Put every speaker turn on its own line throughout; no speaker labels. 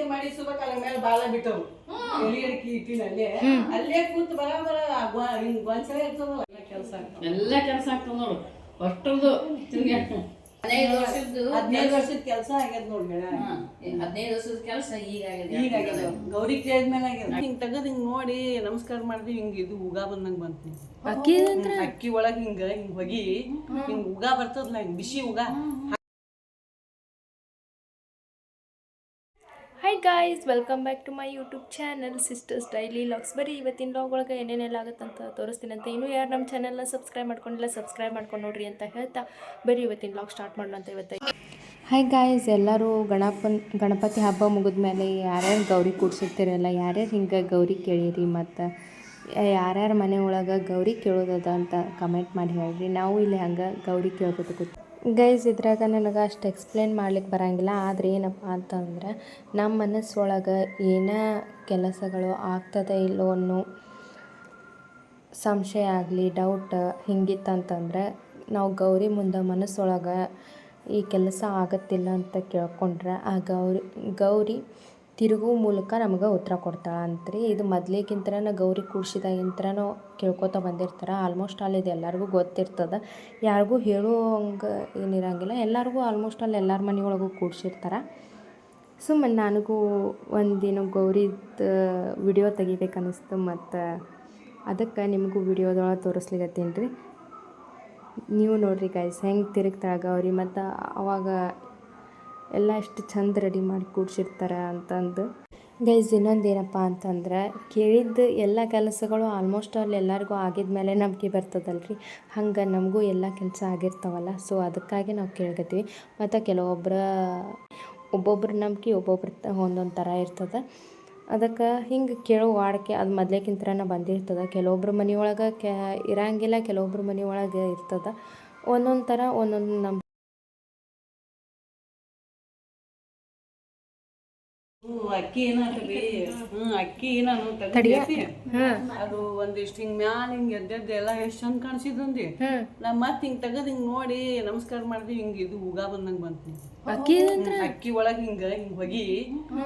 ಚಿಂತೆ ಮಾಡಿ ಸುಬಕಾಲ ಮೇಲೆ ಬಾಲ ಬಿಟ್ಟವು ಎಲ್ಲಿ ಅಡಿಕೆ ಇಟ್ಟಿನಲ್ಲಿ ಅಲ್ಲೇ ಕೂತು ಬರಾಬರ ಹಿಂಗ್ ಗೊಂಚಲ ಇರ್ತದಲ್ಲ ಕೆಲಸ
ಎಲ್ಲ ಕೆಲಸ ಆಗ್ತದ ನೋಡು. ಅಷ್ಟೊಂದು ತಿರ್ಗಿ ಹದಿನೈದು ವರ್ಷದ್ದು
ಹದಿನೈದು ವರ್ಷದ ಕೆಲಸ ಆಗ್ಯದ ನೋಡಿ
ಹದಿನೈದು ವರ್ಷದ ಕೆಲಸ ಈಗ ಆಗಿದೆ
ಈಗ ಆಗ್ಯದ ಗೌರಿ ಕೇಳಿದ ಮೇಲೆ ಆಗ್ಯದ. ಹಿಂಗ್ ತೆಗದ್ ಹಿಂಗ್ ನೋಡಿ ನಮಸ್ಕಾರ ಮಾಡಿದ್ವಿ ಹಿಂಗ ಇದು ಉಗ ಬಂದಂಗ ಬಂತು.
ಅಕ್ಕಿ
ಅಕ್ಕಿ ಒಳಗ್ ಹಿಂಗ ಹಿಂಗ್ ಹೊಗಿ ಹಿಂಗ್ ಉಗ ಬರ್ತದಲ್ಲ ಹಿಂಗ್ ಬಿಸಿ ಉಗಾ.
Guys welcome back to my YouTube channel sisters daily logs ಬರೀ ಇವತ್ತಿನ ಲಾಗ್ ಒಳಗೆ ಏನೇನೆಲ್ಲ ಆಗುತ್ತಂತ ತೋರಿಸ್ತೀನಿ ಅಂತ. ಇನ್ನೂ ಯಾರು ನಮ್ಮ ಚಾನಲ್ನ ಸಬ್ಸ್ಕ್ರೈಬ್ ಮಾಡ್ಕೊಂಡಿಲ್ಲ ಸಬ್ಸ್ಕ್ರೈಬ್ ಮಾಡ್ಕೊಂಡು ನೋಡ್ರಿ ಅಂತ ಹೇಳ್ತಾ ಬರೀ ಇವತ್ತಿನ ಲಾಗ್ ಸ್ಟಾರ್ಟ್ ಮಾಡೋಣ ಅಂತ ಇವತ್ತು. ಹಾಯ್ ಗಾಯ್ಸ್ ಎಲ್ಲರೂ ಗಣಪನ್, ಗಣಪತಿ ಹಬ್ಬ ಮುಗಿದ ಮೇಲೆ ಯಾರ್ಯಾರು ಗೌರಿ ಕೂಡ್ಸಿರ್ತೀರಲ್ಲ, ಯಾರ್ಯಾರು ಹಿಂಗೆ ಗೌರಿ ಕೇಳಿರಿ ಮತ್ತು ಯಾರ್ಯಾರ ಮನೆ ಒಳಗೆ ಗೌರಿ ಕೇಳೋದದ ಅಂತ ಕಮೆಂಟ್ ಮಾಡಿ ಹೇಳ್ರಿ. ನಾವು ಇಲ್ಲಿ ಹಂಗೆ ಗೌರಿ ಕೇಳ್ಕೊತ ಕೂತ್ ಗೈಸ್, ಇದ್ರಾಗ ನನಗೆ ಅಷ್ಟು ಎಕ್ಸ್ಪ್ಲೇನ್ ಮಾಡ್ಲಿಕ್ಕೆ ಬರಂಗಿಲ್ಲ. ಆದರೆ ಏನಪ್ಪ ಅಂತಂದ್ರೆ ನಮ್ಮ ಮನಸ್ಸೊಳಗೆ ಏನೇ ಕೆಲಸಗಳು ಆಗ್ತದೆ ಇಲ್ಲೋ ಅನ್ನೋ ಸಂಶಯ ಆಗಲಿ ಡೌಟ್ ಹಿಂಗಿತ್ತಂತಂದ್ರೆ ನಾವು ಗೌರಿ ಮುಂದೆ ಮನಸ್ಸೊಳಗೆ ಈ ಕೆಲಸ ಆಗತ್ತಿಲ್ಲ ಅಂತ ಕೇಳ್ಕೊಂಡ್ರೆ ಆ ಗೌರಿ ಗೌರಿ ತಿರುಗು ಮೂಲಕ ನಮಗೆ ಉತ್ತರ ಕೊಡ್ತಾಳೆ ಅಂತ್ರಿ ಇದು ಮೊದ್ಲಿಗಿಂತನ ಗೌರಿ ಕೂಡ್ಸಿದಾಗಿಂತನೂ ಕೇಳ್ಕೊತ ಬಂದಿರ್ತಾರೆ. ಆಲ್ಮೋಸ್ಟ್ ಆಲ್ ಇದು ಎಲ್ಲರಿಗೂ ಗೊತ್ತಿರ್ತದೆ. ಯಾರಿಗೂ ಹೇಳೋ ಏನಿರಂಗಿಲ್ಲ. ಎಲ್ಲರಿಗೂ ಆಲ್ಮೋಸ್ಟ್ ಆಲ್ ಎಲ್ಲರ ಮನೆಯೊಳಗೂ ಕೂಡ್ಸಿರ್ತಾರೆ. ಸುಮ್ಮನೆ ನನಗೂ ಒಂದಿನ ಗೌರಿದ ವಿಡಿಯೋ ತೆಗಿಬೇಕನ್ನಿಸ್ತು ಮತ್ತು ಅದಕ್ಕೆ ನಿಮಗೂ ವಿಡಿಯೋದೊಳಗೆ ತೋರಿಸ್ಲಿಕತ್ತೀನಿ ರೀ. ನೀವು ನೋಡ್ರಿ ಗೈಸ್ ಹೆಂಗೆ ತಿರುಗ್ತಾಳೆ ಗೌರಿ ಮತ್ತು ಅವಾಗ ಎಲ್ಲ ಎಷ್ಟು ಚಂದ ರೆಡಿ ಮಾಡಿ ಕೂಡ್ಸಿರ್ತಾರೆ ಅಂತಂದು. ಗೈಸ್, ಇನ್ನೊಂದು ಏನಪ್ಪ ಅಂತಂದ್ರೆ, ಕೇಳಿದ್ದ ಎಲ್ಲ ಕೆಲಸಗಳು ಆಲ್ಮೋಸ್ಟ್ ಅಲ್ಲಿ ಎಲ್ಲರಿಗೂ ಆಗಿದ್ಮೇಲೆ ನಂಬಿಕೆ ಬರ್ತದಲ್ರಿ. ಹಂಗೆ ನಮಗೂ ಎಲ್ಲ ಕೆಲಸ ಆಗಿರ್ತಾವಲ್ಲ ಸೊ ಅದಕ್ಕಾಗಿ ನಾವು ಕೇಳ್ಕತ್ತೀವಿ. ಮತ್ತು ಕೆಲವೊಬ್ಬರ ಒಬ್ಬೊಬ್ರ ನಂಬಿಕೆ ಒಬ್ಬೊಬ್ರ ಒಂದೊಂದು ಥರ ಇರ್ತದೆ. ಅದಕ್ಕೆ ಹಿಂಗೆ ಕೇಳೋ ವಾಡಿಕೆ ಅದು ಮೊದ್ಲೇಕಿಂತನ ಬಂದಿರ್ತದೆ. ಕೆಲವೊಬ್ರ ಮನೆಯೊಳಗೆ ಕೆ, ಇರಂಗಿಲ್ಲ, ಕೆಲವೊಬ್ರ ಮನೆಯೊಳಗೆ ಇರ್ತದೆ. ಒಂದೊಂದು ಥರ ಒಂದೊಂದು ನಮ್ಮ
ಅಕ್ಕಿ ಏನಾಗ್ತದೆ ಹ್ಮ್ ಅಕ್ಕಿ ನಾನು ತೆಗ್ದೈತಿ ಅದು ಒಂದಿಷ್ಟು ಹಿಂಗ್ ಮ್ಯಾಲ ಹಿಂಗ್ ಎದ್ದೆದ್ದು ಎಲ್ಲ ಎಷ್ಟ್ ಚಂದ ಕಾಣಿಸಿದ್ರಂದಿ ನಾ ಮತ್ ಹಿಂಗ್ ತೆಗದ್ ಹಿಂಗ್ ನೋಡಿ ನಮಸ್ಕಾರ ಮಾಡಿದ್ವಿ ಹಿಂಗ್ ಇದು ಉಗಾ ಬಂದಂಗ ಬಂತು
ಅಕ್ಕಿ
ಅಕ್ಕಿ ಒಳಗ್ ಹಿಂಗ ಹಿಂಗ್ ಹೊಗಿ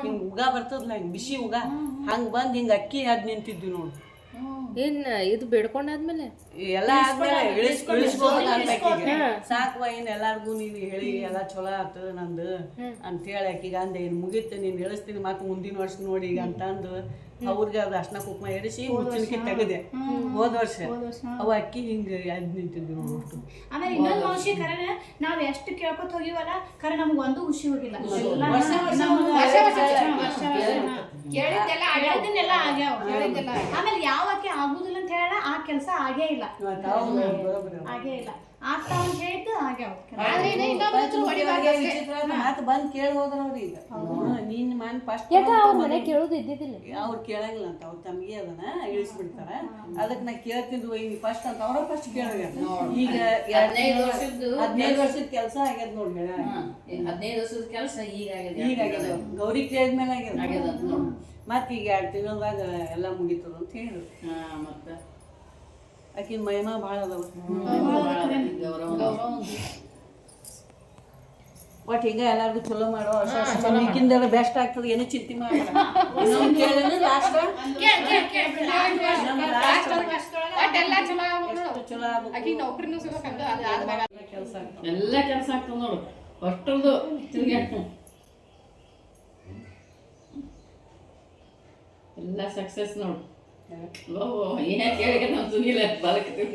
ಹಿಂಗ್ ಉಗಾ ಬರ್ತದಲ್ಲ ಹಿಂಗ್ ಬಿಸಿ ಉಗಾ. ಹಂಗ್ ಬಂದ್ ಹಿಂಗ್ ಅಕ್ಕಿ ಅದ್ ನಿಂತಿದ್ವಿ ನೋಡು.
ಏನು ಇದು ಬೇಡ್ಕೊಂಡಾದ್ಮೇಲೆ?
ಎಲ್ಲ ಆದ್ಮೇಲೆ ಇಳಿಸ್ ಇಳಿಸ್ಬೋದು ಅಂತ ಆಕಿಗೆ. ಸಾಕ್ವಾ ಏನ್ ಎಲ್ಲಾರ್ಗು ನೀನ್ ಹೇಳಿ ಎಲ್ಲಾ ಚಲೋ ಆತು ನಂದು ಅಂತ ಹೇಳಿ ಆಕಿಗೆ ಅಂದೆ ಇನ್ ಮುಗೀತು ನೀನ್ ಇಳಿಸ್ತೀನಿ ಮತ್ತೆ ಮುಂದಿನ ವರ್ಷ ನೋಡಿ ಈಗ ಅಂತಂದು ಅವ್ರಿಗೆ ಅದು ಅರ್ಶನ ಕುಕ್ಮ ಎರಿಸಿ ಮುಚ್ಚಿನಕಿ ತೆಗದೆ. ಹೋದ ವರ್ಷ. ಅವ ಅಕ್ಕಿ ಹಿಂಗ ಎದ್ ನಿಂತಿದ್ವಿ ನೋಡ್ಬಿಟ್ಟು ಅಷ್ಟು
ಆಮೇಲೆ ಇನ್ನೊಂದು ಮೌಷಿ ಕರೆ ನಾವ್ ಎಷ್ಟು ಕೇಳ್ಕೊತ ಹೋಗಿವಲ್ಲ ಕರೆ ನಮ್ಗೆ ಒಂದು ಖುಷಿ ಹೋಗಿಲ್ಲ. ಎಲ್ಲ
ವರ್ಷ ವರ್ಷ
ನಮ್ಗೆ
ಒಂದೊಂದು
ವರ್ಷ ವರ್ಷ
ವರ್ಷ
ವರ್ಷ ವರ್ಷ ಕೇಳಿದ್ದೆಲ್ಲ ಆಗ್ಯಾವ ಆಮೇಲೆ ಯಾವ ಆಕೆ ಆಗುದಿಲ್ಲ ಅಂತ ಹೇಳ ಆ ಕೆಲಸ ಆಗೇ ಇಲ್ಲ. ಆಗೇ ಇಲ್ಲ. ಆಗ್ತಾವ ಅಂತ ಹೇಳಿದ್ದು ಆಗ್ಯಾವ.
ಮತ್ತ್ ಬಂದ್ ಕೇಳಿ ಹೋದ್ರ ಅವ್ರು ಈಗ. ಹ್ಮ್, ನೀನ್ ಮನ್ ಫಸ್ಟ್
ಅವ್ರ ಮನೆ. ಕೇಳೋದು ಇದ್ದಿದ್ದಿಲ್ಲ.
ಅವ್ರು ಕೇಳಂಗಿಲ್ಲ ಅಂತ ಅವ್ರ ತಮ್ಗೆ ಅದನ್ನ ಇಳಿಸ್ಬಿಡ್ತಾರ. ಅದಕ್ಕೆ ನಾ ಕೇಳ್ತಿದ್ವು ಫಸ್ಟ್ ಅಂತ ಅವ್ರ ಫಸ್ಟ್ ಕೇಳಿದ ಈಗ
ಹದಿನೈದು ವರ್ಷದ್ದು
ಹದಿನೈದು ವರ್ಷದ ಕೆಲಸ ಆಗ್ಯದ ನೋಡಿ ಹೇಳ
ಹದಿನೈದು ವರ್ಷದ ಕೆಲಸ ಈಗ ಆಗಿದೆ
ಈಗ ಆಗ್ಯದ ಗೌರಿ ಕೇಳಿದ್ಮೇಲೆ ಆಗ್ಯದ.
ಆಗ್ಯದ ನೋಡು.
ಮತ್ತ್ ಈಗ ಎರಡು ತಿಂಗಳದಾಗ ಎಲ್ಲ ಮುಗಿತದ ಅಂತ ಹೇಳಿದ್ರು
ಹಾ ಮತ್ತೆ?
ಆಕಿನ ಮಹಿಮಾ ಭಾಳ ಅದಾವ.
ಒಟ್ಟು
ಒಟ್ ಈಗ ಎಲ್ಲಾರ್ಗು ಚಲೋ ಮಾಡೋ ಈಗಿಂದೆಲ್ಲ ಬೆಸ್ಟ್ ಆಗ್ತದೆ ಏನೂ ಚಿಂತೆ ಮಾಡಿ ಲಾಸ್ಟ್ ಚಲೋ
ಎಲ್ಲ ಕೆಲಸ ಆಗ್ತದ. ನೋಡು. ಅಷ್ಟೊಂದು ತಿರ್ಗಿ ಎಲ್ಲ ಸಕ್ಸಸ್ ನೋಡು. ಓ ಏನ್ ಕೇಳಿಗೆ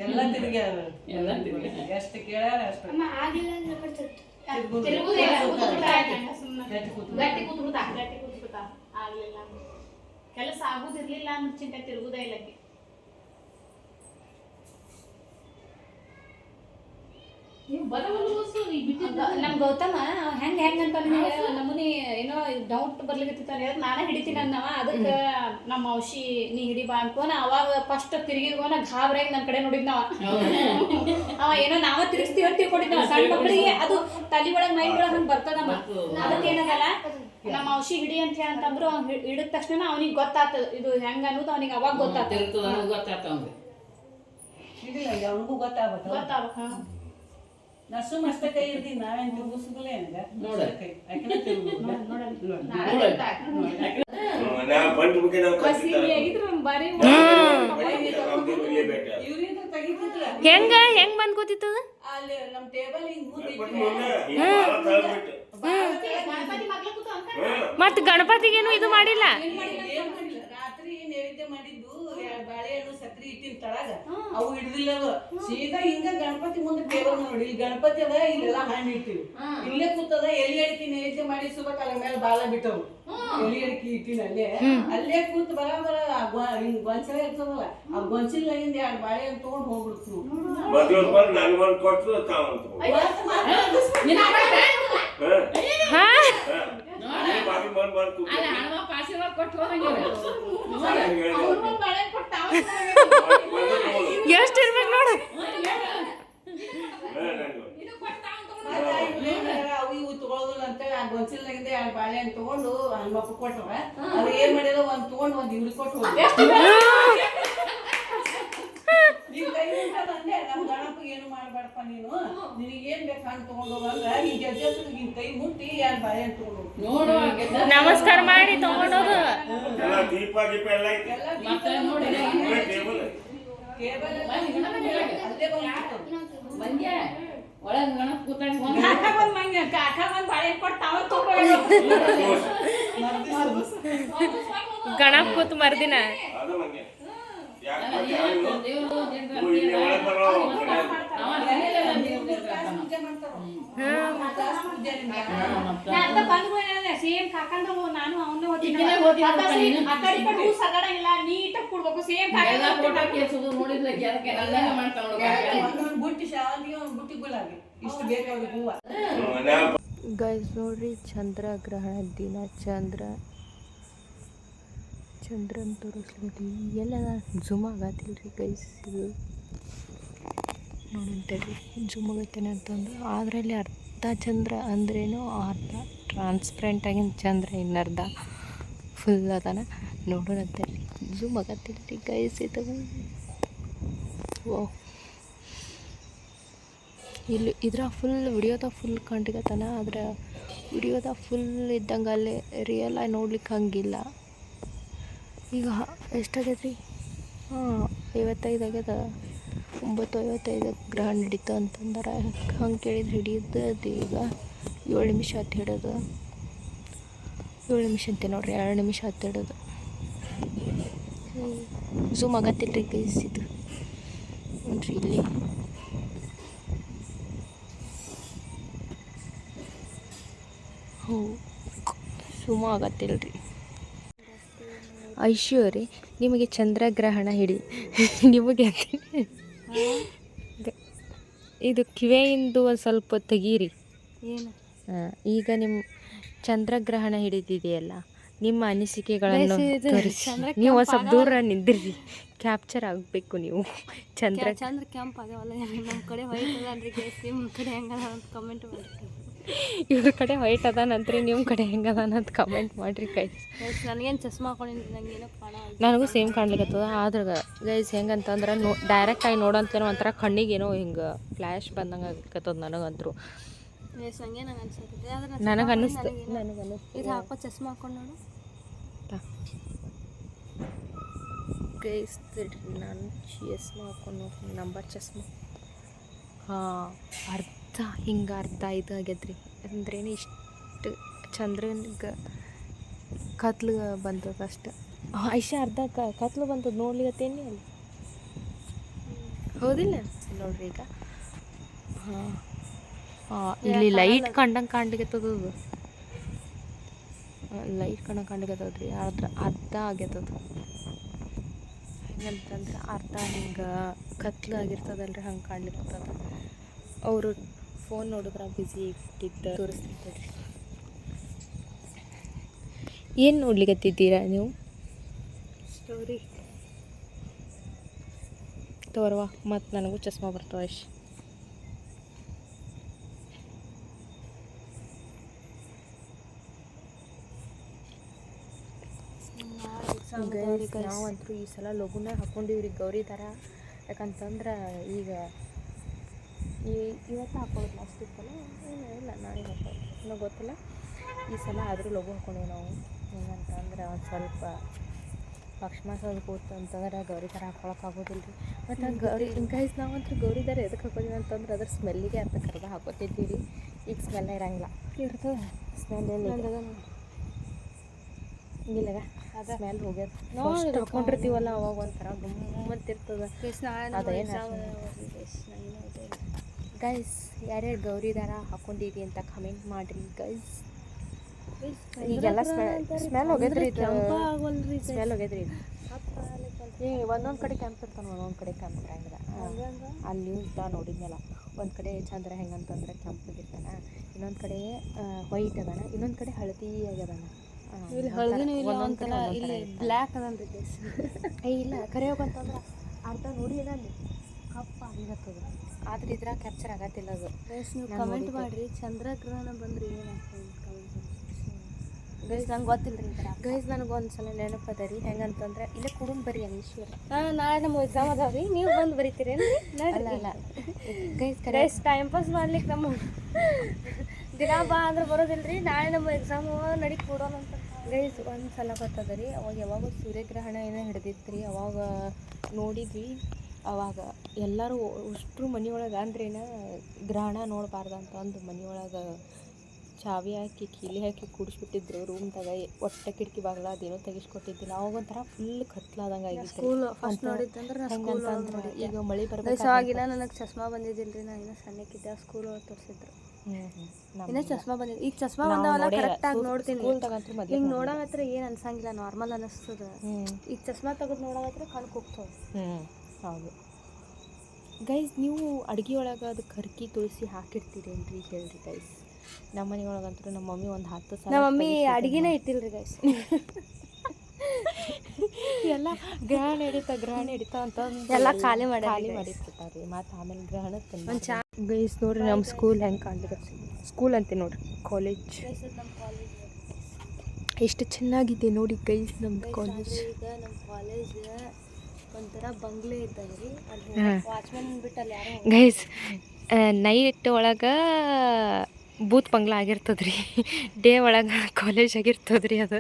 ಎಲ್ಲ ತಿರುಗ್ಯಾರ
ಎಲ್ಲ ತಿರ್ಗಿ
ಎಷ್ಟು ಕೇಳ್ಯಾರ ಅಷ್ಟು?
ತಿರುಗುದೇ ಇಲ್ಲ, ಕೂತ್ಬಿಡ್ತಾ ಇದ್ದಂಗ ಸುಮ್ನೆ. ಗಟ್ಟಿ ಕೂತ್ಬಿಡ್ತಾ, ಗಟ್ಟಿ ಕೂತ್ಬಿಡ್ತಾ. ಆಗ್ಲಿಲ್ಲ ಅಂದ್ರೆ. ಕೆಲಸ ಆಗುದಿರ್ಲಿಲ್ಲ ಅಂತ ಚಿಂತೆ ತಿರುಗುದೇ ಇಲ್ಲ. ಆಕಿ. ಗ- ನಮ್ ಗೌತಮ ಹೆಂಗ್ ಹೆಂಗ್ ಅಂತ ನಮ್ಮನಿ ಏನೋ ಡೌಟ್ ಬರ್ಲಿಕತ್ತಿತ್ತ ನಾನೇ ಹಿಡಿತೀನಿ ಅನ್ನವ. ಅದಕ್ಕ ನಮ್ಮ ಔಷಿ ನೀ ಹಿಡಿ ಬಾ ಅನ್ಕೋನ ಅವಾಗ ಫಸ್ಟ್ ತಿರುಗಿಗೋನ ಗಾಬ್ರಾಗಿ ನನ್ ಕಡೆ ನೋಡಿದ್ನವ ಅವ. ಏನೋ ನಾವ ತಿರುಗಿಸ್ತೀವಿ ಅಂತ ತಿಳ್ಕೊಂಡಿದ್ನವ ಸಣ್ಣ ಮಕ್ಕಳಿಗೆ ಅದು ತಲಿ ಒಳಗ್ ಮೈ ಒಳಗ್ ಹಂಗ್ ಬರ್ತದಮ್ಮ. ಅದಕ್ಕೆ ಏನಾಗಲ್ಲ ನಮ್ಮ ಔಷಿ ಹಿಡಿ ಅಂತ ಹೇಳಂತಂದ್ರು ಅವ್ನ್ ಹಿಡಿದ ತಕ್ಷಣ ಅವನಿಗೆ ಗೊತ್ತಾತ ಇದು ಹೆಂಗ ಅನ್ನೋದು ಅವನಿಗೆ ಅವಾಗ ಗೊತ್ತಾತ.
ಗೊತ್ತಾತ ಅನ್ನೋದು ಗೊತ್ತಾಗ್ತ ಅವ್ನಿಗೆ.
ಇದಿಲ್ಲ ಅವನಿಗೂ ಗೊತ್ತಾಗ್ಬೇಕು
ಗೊತ್ತಾಗ್ಬೇಕ
ಕೈ ಇರ್ತೀನಿ ನಾವೇನ್ ತಿರುಗಿಸುದಿಲ್ಲ
ನೋಡು.
ಹೆಂಗ? ಹೆಂಗ್ ಬಂದ್ ಕೂತಿತ್ತು
ಅಲ್ಲಿ ನಮ್ ಟೇಬಲ್ ಹಿಂಗ್
ಮತ್ ಗಣಪತಿಗೇನು ಇದು ಮಾಡಿಲ್ಲ?
ರಾತ್ರಿ ನೈವೇದ್ಯ ಮಾಡಿದ್ದು ಎರಡ್ ಬಾಳೆಹಣ್ಣು ಸಕ್ರಿ ಇಟ್ಟಿನ ತಳಗ. ಅವು ಹಿಡ್ದಿಲ್ಲ ಸೀದಾ ಹಿಂಗ ಗಣಪತಿ ಮುಂದೆ ಟೇಬಲ್ ನೋಡಿ. ಇಲ್ಲಿ ಗಣಪತಿ ಅದ ಇಲ್ಲೆಲ್ಲ ಹಣ್ಣು ಇಟ್ಟಿವಿ. ಇಲ್ಲೇ ಕೂತದ ಎಲಿ ಅಡಿಕೆ ನೈವೇದ್ಯ ಮಾಡಿ ಸುಬಕಾಲ ಮೇಲೆ ಬಾಲ ಬಿಟ್ಟವು. ಎಲಿ ಅಡಿಕೆ ಇಟ್ಟಿನ ಅಲ್ಲೇ. ಅಲ್ಲೇ ಕೂತ್ ಬರ ಹಿಂಗ್ ಗೊಂಚಲ ಇರ್ತದಲ್ಲ ಆ ಗೊಂಚಲಿಂದ ಎರಡ್ ಬಾಳೆಹಣ್ಣು ತಗೊಂಡ್ ಹೋಗ್ಬಿಡ್ತು
ಹಾ?
ಅವ್ರು
ಎಷ್ಟ್ ಇರ್ಬೇಕು ನೋಡು
ಗೊಂಚಲ್ನಾಗಿಂದ ಎರಡು ಬಾಳೆಹಣ್ಣು ತಗೊಂಡು ಹನುಮಪ್ಪ ಕೊಟ್ಟವ ಅದು ಏನ್ ಮಾಡಿದ್ರು ಒಂದ್ ತಗೊಂಡು ಒಂದ್ ಇವ್ರಿಗೆ ಕೊಟ್ಟು ಹೋಗಿ ನಿನ್ ಕೈ ಉಂಟಲ್ಲ ಅಂದೆ ನಮ್ ಏನು ಮಾಡ್ಬೇಡಪ್ಪ ನೀನು? ನಿನಗೆ ಏನ್ ಬೇಕು ಹಣ್ಣು ತಗೊಂಡು ಹೋಗಂದ್ರ ಈ ಗೆಜ್ಜೆ ಕೈ ಮುಟ್ಟಿ ಯಾರು ತಗೊಂಡು.
ನೋಡು
ನಮಸ್ಕಾರ ಮಾಡಿ ತಗೊಂಡೋದು
ಎಲ್ಲ ದೀಪ ಗೀಪ ಎಲ್ಲ ಐತಿ.
ನೋಡಿ.
ಟೇಬಲ್
ಕೇಬಲ್ ಎಲ್ಲ ಅಲ್ಲೇ. ಬಂದ್ಬಿಟ್ಟು
ಬಂದ್ಯಾ? ಒಳಗ್ ಗಣಪ ಕೂತಾಗ
ಕಾಕ ಬಂದ್ ಮಂಗೆ ಕಾಕ ಬಂದ್ ಬಾಳೆ ಕೊಟ್ಟು ತಾವ ತಗೊಂಡು
ಗಣಪ ಕೂತ್ ಮರ್ದಿನ.
ನೀಟಾಗಿ ಕೊಡ್ಬೇಕು ಸೇಮ್
ಗೈಸ್ ನೋಡ್ರಿ ಚಂದ್ರಗ್ರಹಣ ದಿನ. ಚಂದ್ರ ಚಂದ್ರನ್ ತೋರಿಸ್ಲಿಕ್ಕೆ ಎಲ್ಲದ ಜುಮ್ ಆಗತ್ತಿಲ್ರಿ ಗೈಸ್ ಇದು. ನೋಡಂತೇಳಿ ಜುಮ್ ಆಗತ್ತೇನೆ ಅಂತಂದು. ಅದರಲ್ಲಿ ಅರ್ಧ ಚಂದ್ರ ಅಂದ್ರೇನು ಅರ್ಧ ಟ್ರಾನ್ಸ್ಪರೆಂಟ್ ಆಗಿನ ಚಂದ್ರ ಇನ್ನರ್ಧ ಫುಲ್ ಅದಾನ. ನೋಡೋಣ ಅಂತೇಳಿ ಜುಮ್ ರೀ ಗೈಸ್ ಇದು. ಓ. ಇಲ್ಲಿ ಇದ್ರ ಫುಲ್ ವಿಡಿಯೋದಾಗ ಫುಲ್ ಕಂಡಿಗತ್ತಾನ ಆದ್ರೆ ವಿಡಿಯೋದಾಗ ಫುಲ್ ಇದ್ದಂಗೆ ಅಲ್ಲಿ ರಿಯಲ್ ಆಗಿ ನೋಡ್ಲಿಕ್ಕೆ ಹಂಗಿಲ್ಲ. ಈಗ ಎಷ್ಟಾಗೈತೆ ರೀ ಹಾಂ ಐವತ್ತೈದು ಆಗ್ಯದ. ಒಂಬತ್ತು ಐವತ್ತೈದು ಗ್ರಹ ನಡೀತು ಅಂತಂದ್ರೆ. ಹಂಗೆ ಕೇಳಿದ್ರೆ ಹಿಡಿಯೋದು ಅದು ಈಗ. ಏಳು ನಿಮಿಷ ಹತ್ತು ಹಿಡೋದು. ಏಳು ನಿಮಿಷ ಅಂತೆ ನೋಡ್ರಿ ಎರಡು ನಿಮಿಷ ಹತ್ತು ಹಿಡೋದು. ಝೂಮ್ ಆಗತ್ತಿಲ್ಲ ರೀ ಕೈಸಿದ್ದು ನೋಡ್ರಿ ಇಲ್ಲಿ. ಹ್ಞೂ. ಝೂಮ್ ಆಗತ್ತಿಲ್ಲ ರೀ ಐಶ್ವರ್ಯ ನಿಮಗೆ ಚಂದ್ರಗ್ರಹಣ ಹಿಡಿ. ನಿಮಗೆ ಇದು ಕಿವೆಯಿಂದ ಒಂದು ಸ್ವಲ್ಪ ತೆಗೀರಿ.
ಏನು?
ಈಗ ನಿಮ್ಮ ಚಂದ್ರಗ್ರಹಣ ಹಿಡಿದಿದೆಯಲ್ಲ ನಿಮ್ಮ ಅನಿಸಿಕೆಗಳನ್ನು ತೋರಿಸಿ. ನೀವು ಸ್ವಲ್ಪ ದೂರ ನಿಂದಿರಿ. ಕ್ಯಾಪ್ಚರ್ ಆಗಬೇಕು ನೀವು. ಚಂದ್ರ
ಚಂದ್ರ ಕೆಂಪು ಕಡೆ ಕಡೆ ಕಮೆಂಟ್ ಮಾಡಿರಿ.
ಇವ್ರ ಕಡೆ ವೈಟ್ ಅದಾನಂತ್ರಿ ನಿಮ್ಮ ಕಡೆ ಹೆಂಗದ ಅಂತ ಕಮೆಂಟ್ ಮಾಡಿರಿ ಕೈ
ಗೈಸ್ ನನಗೇನು ಚಸ್ಮಾ ಹಾಕೊಂಡಿನಿ ಕಾಣ
ನನಗೂ ಸೇಮ್ ಕಾಣ್ಲಿಕ್ಕತ್ತದ ಆದ್ರೆ ಗೈಸ್ ಹೆಂಗಂತಂದ್ರೆ ನೋ ಡೈರೆಕ್ಟ್ ಆಗಿ ನೋಡಂತೇನೋ ಒಂಥರ ಕಣ್ಣಿಗೇನೋ ಹಿಂಗೆ ಫ್ಲ್ಯಾಶ್ ಬಂದಂಗೆ ಆಗತ್ತದ ನನಗಂತರೂ. ನನಗೆ ಅನ್ನಿಸ್ತು ನನಗೆ
ಇದು ಹಾಕೋ ಚಸ್ಮಾ ಹಾಕೊಂಡು ನೋಡು.
ಗೈಸ್ ನಾನು ಚಸ್ಮಾ ಹಾಕೊಂಡು ನಂಬರ್ ಚಸ್ಮಾ. ಹಾಂ ಅರ್ಧ ಹಿಂಗೆ ಅರ್ಧ ಇದು ಆಗ್ಯದ್ರಿ. ಅಂದ್ರೇನು ಇಷ್ಟು ಚಂದ್ರನಿಗೆ ಕತ್ಲು ಬಂದದ ಅಷ್ಟು. ಐಶ ಅರ್ಧ ಕ ಕತ್ಲು ಬಂದದ ನೋಡ್ಲಿಕತ್ತೇನಿ ಅಲ್ಲಿ? ಹೌದಿಲ್ಲ ನೋಡ್ರಿ ಈಗ. ಹಾಂ. ಇಲ್ಲಿ ಲೈಟ್ ಕಂಡಂಗೆ ಕಾಣ್ಲಿಕತ್ತದ ಲೈಟ್ ಕಂಡಂಗೆ ಕಾಣ್ಲಿಕತ್ತದ್ರಿ. ಅರ್ಧ ಅರ್ಧ ಆಗ್ಯತದ. ಹೆಂಗಂತಂದ್ರೆ ಅರ್ಧ ಹಿಂಗೆ ಕತ್ಲು ಆಗಿರ್ತದಲ್ರಿ ಹಂಗೆ ಕಾಣ್ಲಿಕ್ಕತ್ತದ ಅವರು ಫೋನ್ ನೋಡಿದ್ರೆ ಬ್ಯುಸಿ ಇಟ್ಟಿದ್ದ ತೋರಿಸ್ತಿದ್ದರಿ ಏನು ನೋಡ್ಲಿಕ್ಕತ್ತಿದ್ದೀರಾ ನೀವು?
ಸ್ಟೋರಿ
ತೋರ್ವಾ ಮತ್ತು ನನಗೂ ಚಸ್ಮಾ ಬರ್ತಾವ ಅಶ್ ನಾವಂತೂ ಈ ಸಲ ಲಘುನ ಹಾಕೊಂಡಿವ್ರಿ ಗೌರಿ ಥರ ಯಾಕಂತಂದ್ರೆ ಈಗ ಈ ಇವತ್ತು ಹಾಕೊಳ್ಳೋದು ಲಾಸ್ಟ್ ಇತ್ತಲ್ಲ? ಏನು ಇಲ್ಲ ನಾಳೆ ಹಾಕೊಳ್ಳೋದು ಇನ್ನೂ ಗೊತ್ತಿಲ್ಲ. ಈ ಸಲ ಆದರೂ ಲಗು ಹಾಕೊಂಡೇವು ನಾವು. ಹೆಂಗಂತ ಅಂದ್ರೆ ಒಂದು ಸ್ವಲ್ಪ ಲಕ್ಷ್ಮಣ ಮಾಸದ ಕೂತು ಅಂತಂದ್ರೆ ಗೌರಿ ಥರ ಹಾಕೊಳಕ್ಕೆ ಆಗೋದಿಲ್ಲ ರೀ. ಮತ್ತು ಗೌರಿ ಗೈಸ್ ನಾವಂತೂ ಗೌರಿ ಥರ ಎದಕ್ಕೆ ಹಾಕೋದಿಲ್ಲ ಅಂತಂದ್ರೆ ಅದ್ರ ಸ್ಮೆಲ್ಲಿಗೆ ಅಂತ ಕರೆದ ಹಾಕೋತಿದ್ದೀವಿ ಈಗ ಸ್ಮೆಲ್ ಇರಂಗಿಲ್ಲ. ಇರ್ತದೆ. ಸ್ಮೆಲ್ ಇಲ್ಲ ಇಲ್ಲಗ ಸ್ಮೆಲ್ ಹೋಗ್ಯದ. ಫಸ್ಟ್ ಹಾಕೊಂಡಿರ್ತೀವಲ್ಲ ಅವಾಗ ಒಂಥರ ಗಮ್ಮಂತಿರ್ತದ ಗೈಸ್ ಯಾರ್ಯಾರು ಗೌರಿ ದಾರ ಹಾಕೊಂಡಿರಿ ಅಂತ ಕಮೆಂಟ್ ಮಾಡ್ರಿ ಗೈಸ್ ಈಗೆಲ್ಲ ಸ್ಮೆಲ್ ಹೋಗ್ಯದ್ರಿ ಸ್ಮೆಲ್ ಹೋಗ್ಯದ್ರಿ ಏ ಒಂದೊಂದು ಕಡೆ ಕ್ಯಾಂಪ್ ಇರ್ತಾನೆ ಒಂದೊಂದು ಕಡೆ ಕ್ಯಾಂಪ್ ಇರಂಗಿಲ್ಲ ಅಲ್ಲಿ ನ್ಯೂಸ್ದ ನೋಡಿದ್ನಲ್ಲ. ಒಂದು ಕಡೆ ಚಂದ್ರ ಹೆಂಗಂತಂದ್ರೆ ಕೆಂಪಗಿರ್ತಾನ ಇನ್ನೊಂದು ಕಡೆ ವೈಟ್ ಅದಾನ. ಇನ್ನೊಂದು ಕಡೆ ಹಳದಿ ಆಗ್ಯದಾನ. ಒಂದೊಂದು ಹಳದಿನೂ ಇಲ್ಲ ಒಂಥರ ಇಲ್ಲಿ
ಬ್ಲ್ಯಾಕ್ ಅದನ್ರಿ
ಏ ಇಲ್ಲ ಕರೆ ಹೋಗಂತಂದ್ರೆ ಅರ್ಧ ನೋಡಿ ಅಲ್ಲಿ. ಕಪ್ಪ ಆಗಿರತ್ತದ ಆದ್ರೆ ಇದ್ರಾಗ ಕ್ಯಾಪ್ಚರ್ ಆಗತ್ತಿಲ್ಲ ಅದು.
ನೀವು ಕಮೆಂಟ್. ಮಾಡ್ರಿ ಚಂದ್ರಗ್ರಹಣ ಬಂದ್ರೆ ಏನಾಗ್ತದೆ ಕಮೆಂಟ್ ಗೈಸ್ ನಂಗೆ ಗೊತ್ತಿಲ್ಲ ರೀ
ಗೈಸ್ ನನಗೆ ಒಂದು ಸಲ ನೆನಪದ ರೀ. ಹೆಂಗಂತಂದ್ರೆ ಇಲ್ಲೇ ಕುಡುಂಬ ಬರೀ ಈಶ್ವರ.
ಹಾಂ ನಾಳೆ ನಮ್ಮ ಎಕ್ಸಾಮ್ ಅದಾವ ರೀ. ನೀವು ಬಂದು ಬರೀತೀರೇನು
ಅಲ್ಲ ಅಲ್ಲ. ಗೈಸ್
ಗೈಸ್ ಟೈಮ್ ಪಾಸ್ ಮಾಡ್ಲಿಕ್ಕೆ ನಮ್ಮ ದಿನ ಬಾ ಅಂದ್ರೆ ಬರೋದಿಲ್ಲ ರೀ ನಾಳೆ ನಮ್ಮ ಎಕ್ಸಾಮ್ ನಡಿ ಕೊಡೋಣ ಅಂತ
ಗೈಸ್ ಒಂದು ಸಲ ಗೊತ್ತದ ರೀ ಅವಾಗ ಯಾವಾಗ ಸೂರ್ಯಗ್ರಹಣ ಏನೋ ಹಿಡ್ದಿತ್ತು ರೀ ಅವಾಗ ನೋಡಿದ್ವಿ. ಅವಾಗ ಎಲ್ಲರೂ ಅಷ್ಟ್ರು ಮನೆಯೊಳಗೆ ಅಂದ್ರೇನ, ಗ್ರಹಣ ನೋಡಬಾರ್ದು ಅಂತ ಒಂದು ಮನೆಯೊಳಗೆ ಚಾವಿ ಹಾಕಿ ಕೀಲಿ ಹಾಕಿ ಕೂಡಿಸ್ಬಿಟ್ಟಿದ್ರು ರೂಮ್ದಾಗ ಒಟ್ಟೆ ಕಿಟಕಿ ಬಾಗ್ಲ ಅದೇನೋ ತೆಗಿಸ್ಕೊಟ್ಟಿದ್ದಿಲ್ಲ ಅವಾಗ ಒಂಥರ ಫುಲ್ ಕತ್ಲಾದಂಗೆ ಆಗಿತ್ತು.
ಸ್ಕೂಲ್ ಫಸ್ಟ್ ನೋಡಿದ್ದಂದ್ರೆ ನಾ ಸ್ಕೂಲ್
ಹೆಂಗಂತಂದ್ರೆ ಈಗ ಮಳೆ ಬರಬೇಕು
ನನಗೆ ಚಸ್ಮಾ ಬಂದಿದ್ದಿಲ್ಲ ರೀ ನಾನು ಇನ್ನೂ ಸಣ್ಣಕ್ಕಿದ್ದೆ ಸ್ಕೂಲ್ ಒಳಗೆ ತೋರಿಸಿದ್ರು. ಇನ್ನೂ ಚಸ್ಮಾ ಬಂದಿದೆ ಈಗ ಚಸ್ಮಾ
ನಾವು
ಬಂದವಲ್ಲ ಕರೆಕ್ಟಾಗಿ ನೋಡ್ತೀನಿ. ಹಿಂಗೆ
ನೋಡಿಲ್ಲ.
ಏನು ಅನ್ಸಂಗಿಲ್ಲ ನಾರ್ಮಲ್ ಅನಿಸ್ತದ.
ಹ್ಞೂ
ಈಗ ಚಸ್ಮಾ ತೆಗೆದು ನೋಡೋದ್ರ ಕಣ್ಣು ಕುಗ್ತವೆ.
ಹೌದು. ಗೈಸ್ ನೀವು ಅಡುಗೆ ಒಳಗೆ ಅದು ಕರ್ಕಿ ತುಳಸಿ ಹಾಕಿರ್ತೀರೇನ್ರಿ ಹೇಳ್ರಿ ಗೈಸ್ ನಮ್ಮ ಮನೆ ಒಳಗಂತೂ ನಮ್ಮ ಮಮ್ಮಿ ಒಂದು ಹತ್ತು ಸಲ
ನಮ್ಮ ಮಮ್ಮಿ ಅಡಿಗೆನೇ ಇಟ್ಟಿಲ್ರಿ ಗೈಸ್
ಎಲ್ಲ ಗ್ರಹಣ ಹಿಡಿತ ಗ್ರಹಣ ಹಿಡಿತ ಅಂತ
ಎಲ್ಲ ಖಾಲಿ ಮಾಡಿ
ಖಾಲಿ. ಮಾಡಿರ್ತಾರೆ ಮತ್ತು ಆಮೇಲೆ ಗ್ರಹಣ
ಒಂದು ಚಾ
ಗೈಸ್ ನೋಡ್ರಿ ನಮ್ಮ ಸ್ಕೂಲ್ ಹೆಂಗೆ ಕಾಣ್ಲಿಕ್ಕೆ ಸ್ಕೂಲ್ ಅಂತೆ ನೋಡ್ರಿ ಕಾಲೇಜ್ ಎಷ್ಟು ಚೆನ್ನಾಗಿದೆ ನೋಡಿ ಗೈಸ್ ನಮ್ದು ಕಾಲೇಜ್
ಈಗ ನಮ್ಮ ಕಾಲೇಜ್ ಒಂಥರ ಬಂಗ್ಲೆ ಇದ್ದಂಗೆ ಅಲ್ಲಿ ವಾಚ್ಮನ್ ಬಿಟ್ಟು ಅಲ್ಲಿ ಯಾರೋ
ಗೈಸ್ ನೈಟ್ ಒಳಗೆ ಬೂತ್ ಪಂಗ್ಲ ಆಗಿರ್ತದೆ ರೀ ಡೇ ಒಳಗೆ ಕಾಲೇಜ್ ಆಗಿರ್ತದೆ ರೀ ಅದು.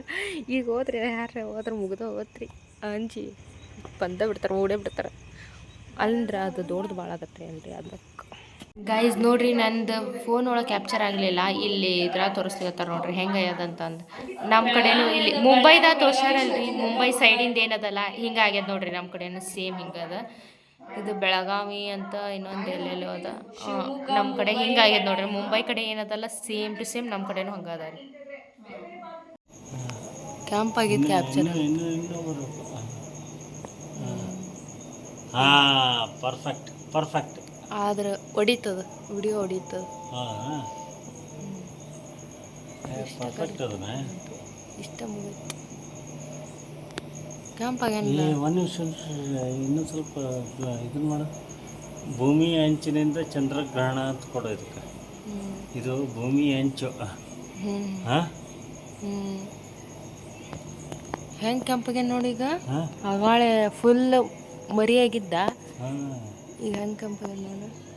ಈಗ ಹೋದ್ರೆ ಯಾರು ಹೋದ್ರೆ ಮುಗ್ದು ಹೋತ್ರಿ. ಅಂಜಿ ಬಂದ ಬಿಡ್ತಾರೆ ಓಡೇ ಬಿಡ್ತಾರೆ. ಅಂದ್ರೆ ಅದು ದೊಡ್ಡದು ಭಾಳ ಆಗತ್ತೆ ಅಲ್ರಿ ಅದಕ್ಕೆ. ಗೈಸ್ ನೋಡ್ರಿ, ನಂದು ಫೋನ್ ಒಳಗೆ ಕ್ಯಾಪ್ಚರ್ ಆಗಲಿಲ್ಲ. ಇಲ್ಲಿ ಇದ್ರ ತೋರಿಸ್ಲಿಕತ್ತಾರ ನೋಡ್ರಿ, ಹೆಂಗೆ ಅದಂತಂದು ನಮ್ಮ ಕಡೆನೂ ಇಲ್ಲಿ ಮುಂಬೈದಾಗ ತೋರಿಸ್ಯಾರಲ್ರಿ, ಮುಂಬೈ ಸೈಡಿಂದ ಏನದಲ್ಲ, ಹಿಂಗೆ ಆಗ್ಯದ ನೋಡ್ರಿ ನಮ್ಮ ಕಡೆನೂ ಸೇಮ್ ಹಿಂಗದ. ಇದು ಬೆಳಗಾವಿ ಅಂತ ಇನ್ನೊಂದು ಎಲ್ಲೆಲ್ಲೋ ಅದ. ನಮ್ಮ ಕಡೆ ಹಿಂಗಾಗ್ಯದ ನೋಡ್ರಿ. ಮುಂಬೈ ಕಡೆ ಏನದಲ್ಲ ಸೇಮ್ ಟು ಸೇಮ್ ನಮ್ಮ ಕಡೆನೂ ಹಂಗದ ಅದ ರೀ ಕ್ಯಾಂಪ್ ಆಗಿದ್ದು ಕ್ಯಾಪ್ಚರ್
ಪರ್ಫೆಕ್ಟ್ ಪರ್ಫೆಕ್ಟ್
ಆದ್ರೆ ಹೊಡಿತದ ವಿಡಿಯೋ ಹೊಡಿತದ.
ಹಾಂ ಪರ್ಫೆಕ್ಟ್ ಅದನ್ನ.
ಇಷ್ಟ ಮುಗಿತು. ಆಗ್ಯಾನ
ಒಂದು ನಿಮಿಷ ಇನ್ನೂ ಸ್ವಲ್ಪ ಇದನ್ನ ಮಾಡು. ಭೂಮಿ ಅಂಚಿನಿಂದ ಚಂದ್ರಗ್ರಹಣ ಅಂತ ಕೊಡೋ ಇದಕ್ಕೆ. ಇದು ಭೂಮಿ ಅಂಚು. ಹಾಂ.
ಹೆಂಗೆ ಕೆಂಪಗೆ ನೋಡಿ ಈಗ? ಅವಾಳೆ ಫುಲ್ ಮರಿಯಾಗಿದ್ದ. ಈಗ ಹೆಂಗೆ ಕೆಂಪಗೆ ನೋಡು.